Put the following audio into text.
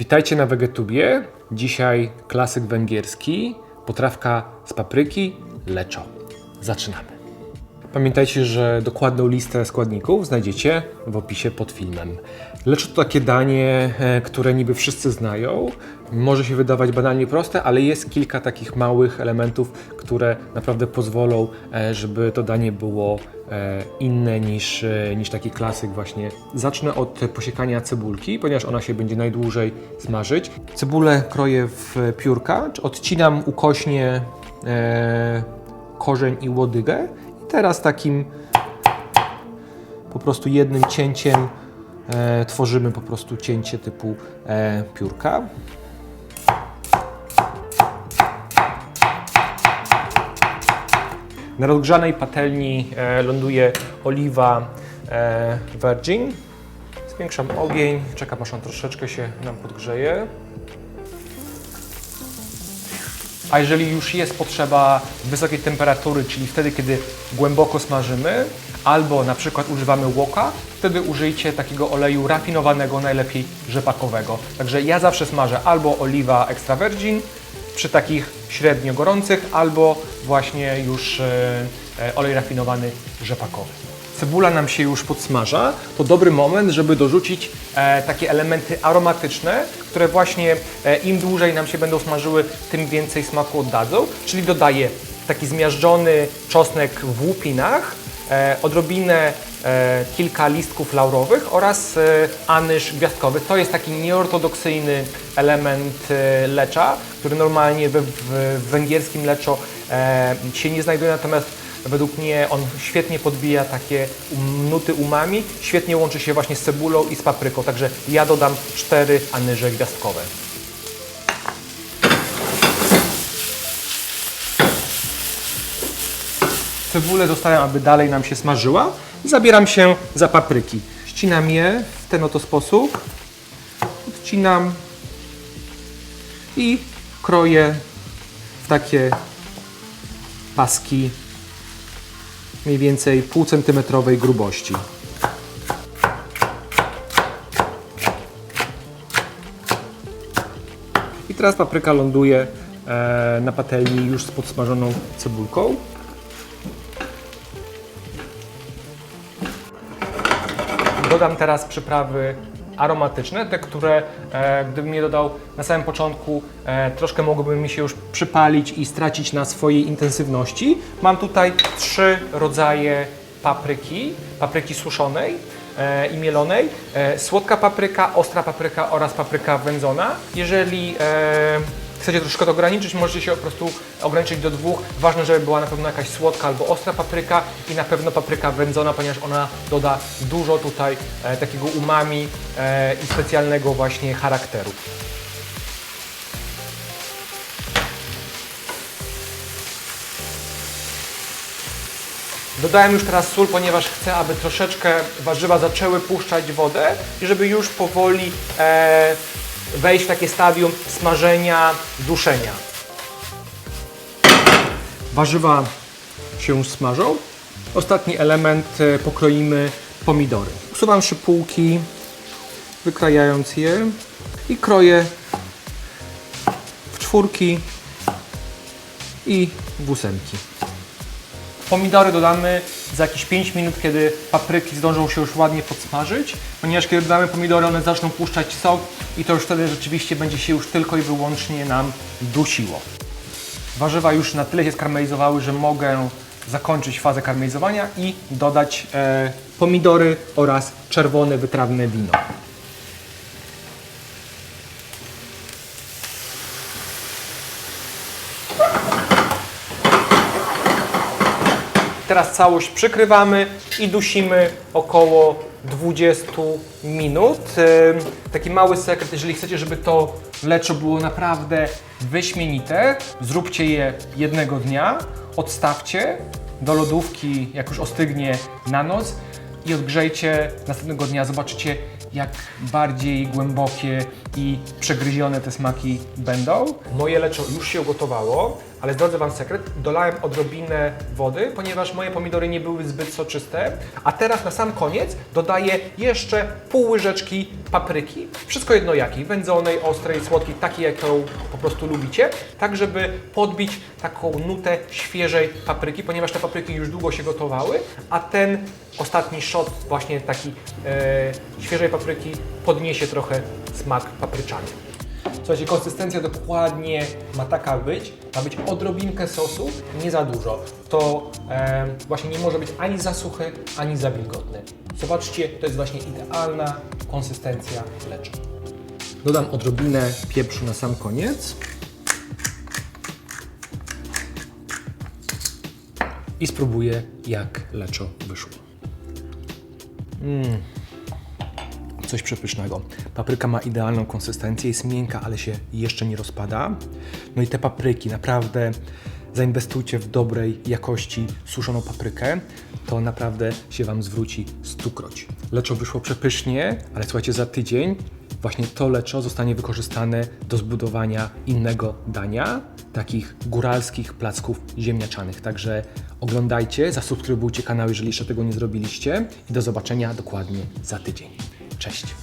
Witajcie na Wegetubie. Dzisiaj klasyk węgierski, potrawka z papryki, leczo. Zaczynamy. Pamiętajcie, że dokładną listę składników znajdziecie w opisie pod filmem. Leczo to takie danie, e, które niby wszyscy znają. Może się wydawać banalnie proste, ale jest kilka takich małych elementów, które naprawdę pozwolą, e, żeby to danie było e, inne niż, niż taki klasyk właśnie. Zacznę od posiekania cebulki, ponieważ ona się będzie najdłużej smażyć. Cebulę kroję w piórka, odcinam ukośnie korzeń i łodygę teraz takim po prostu jednym cięciem e, tworzymy po prostu cięcie typu e, piórka. Na rozgrzanej patelni e, ląduje oliwa e, virgin. Zwiększam ogień, czekam aż on troszeczkę się nam podgrzeje. A jeżeli już jest potrzeba wysokiej temperatury, czyli wtedy, kiedy głęboko smażymy, albo na przykład używamy łoka, wtedy użyjcie takiego oleju rafinowanego, najlepiej rzepakowego. Także ja zawsze smażę albo oliwa extra virgin przy takich średnio gorących, albo właśnie już e, e, olej rafinowany rzepakowy. Cebula nam się już podsmaża, to dobry moment, żeby dorzucić e, takie elementy aromatyczne, które właśnie e, im dłużej nam się będą smażyły, tym więcej smaku oddadzą. Czyli dodaję taki zmiażdżony czosnek w łupinach, e, odrobinę e, kilka listków laurowych oraz e, anyż gwiazdkowy. To jest taki nieortodoksyjny element e, lecza, który normalnie we, w, w węgierskim leczo e, się nie znajduje, natomiast według mnie on świetnie podbija takie nuty umami, świetnie łączy się właśnie z cebulą i z papryką, także ja dodam cztery anyże gwiazdkowe. Cebulę zostawiam, aby dalej nam się smażyła zabieram się za papryki. Ścinam je w ten oto sposób, odcinam i kroję w takie paski mniej więcej pół centymetrowej grubości. I teraz papryka ląduje e, na patelni już z podsmażoną cebulką. Dodam teraz przyprawy aromatyczne, te, które e, gdybym je dodał na samym początku, e, troszkę mogłyby mi się już przypalić i stracić na swojej intensywności. Mam tutaj trzy rodzaje papryki, papryki suszonej e, i mielonej, e, słodka papryka, ostra papryka oraz papryka wędzona. Jeżeli e, chcecie troszkę to ograniczyć, możecie się po prostu ograniczyć do dwóch. Ważne, żeby była na pewno jakaś słodka albo ostra papryka i na pewno papryka wędzona, ponieważ ona doda dużo tutaj e, takiego umami e, i specjalnego właśnie charakteru. Dodałem już teraz sól, ponieważ chcę, aby troszeczkę warzywa zaczęły puszczać wodę i żeby już powoli e, wejść w takie stadium smażenia, duszenia. Warzywa się smażą. Ostatni element e, pokroimy pomidory. Usuwam szypułki, wykrajając je i kroję w czwórki i w ósemki. Pomidory dodamy za jakieś 5 minut, kiedy papryki zdążą się już ładnie podsmażyć, ponieważ kiedy dodamy pomidory, one zaczną puszczać sok i to już wtedy rzeczywiście będzie się już tylko i wyłącznie nam dusiło. Warzywa już na tyle się skarmelizowały, że mogę zakończyć fazę karmelizowania i dodać e, pomidory oraz czerwone wytrawne wino. Teraz całość przykrywamy i dusimy około 20 minut. Taki mały sekret, jeżeli chcecie, żeby to leczo było naprawdę wyśmienite, zróbcie je jednego dnia, odstawcie do lodówki, jak już ostygnie na noc i odgrzejcie następnego dnia. Zobaczycie, jak bardziej głębokie i przegryzione te smaki będą. Moje leczo już się ugotowało. Ale zdradzę Wam sekret, dolałem odrobinę wody, ponieważ moje pomidory nie były zbyt soczyste, a teraz na sam koniec dodaję jeszcze pół łyżeczki papryki, wszystko jedno jakiej, wędzonej, ostrej, słodkiej, takiej jaką po prostu lubicie, tak żeby podbić taką nutę świeżej papryki, ponieważ te papryki już długo się gotowały, a ten ostatni shot właśnie taki e, świeżej papryki podniesie trochę smak papryczany. Słuchajcie, konsystencja dokładnie ma taka być, ma być odrobinkę sosu, nie za dużo. To e, właśnie nie może być ani za suchy, ani za wilgotny. Zobaczcie, to jest właśnie idealna konsystencja lecza. Dodam odrobinę pieprzu na sam koniec. I spróbuję, jak leczo wyszło. Coś przepysznego. Papryka ma idealną konsystencję, jest miękka, ale się jeszcze nie rozpada. No i te papryki, naprawdę zainwestujcie w dobrej jakości suszoną paprykę, to naprawdę się Wam zwróci stukroć. Leczo wyszło przepysznie, ale słuchajcie, za tydzień właśnie to leczo zostanie wykorzystane do zbudowania innego dania, takich góralskich placków ziemniaczanych. Także oglądajcie, zasubskrybujcie kanał, jeżeli jeszcze tego nie zrobiliście i do zobaczenia dokładnie za tydzień. Cześć!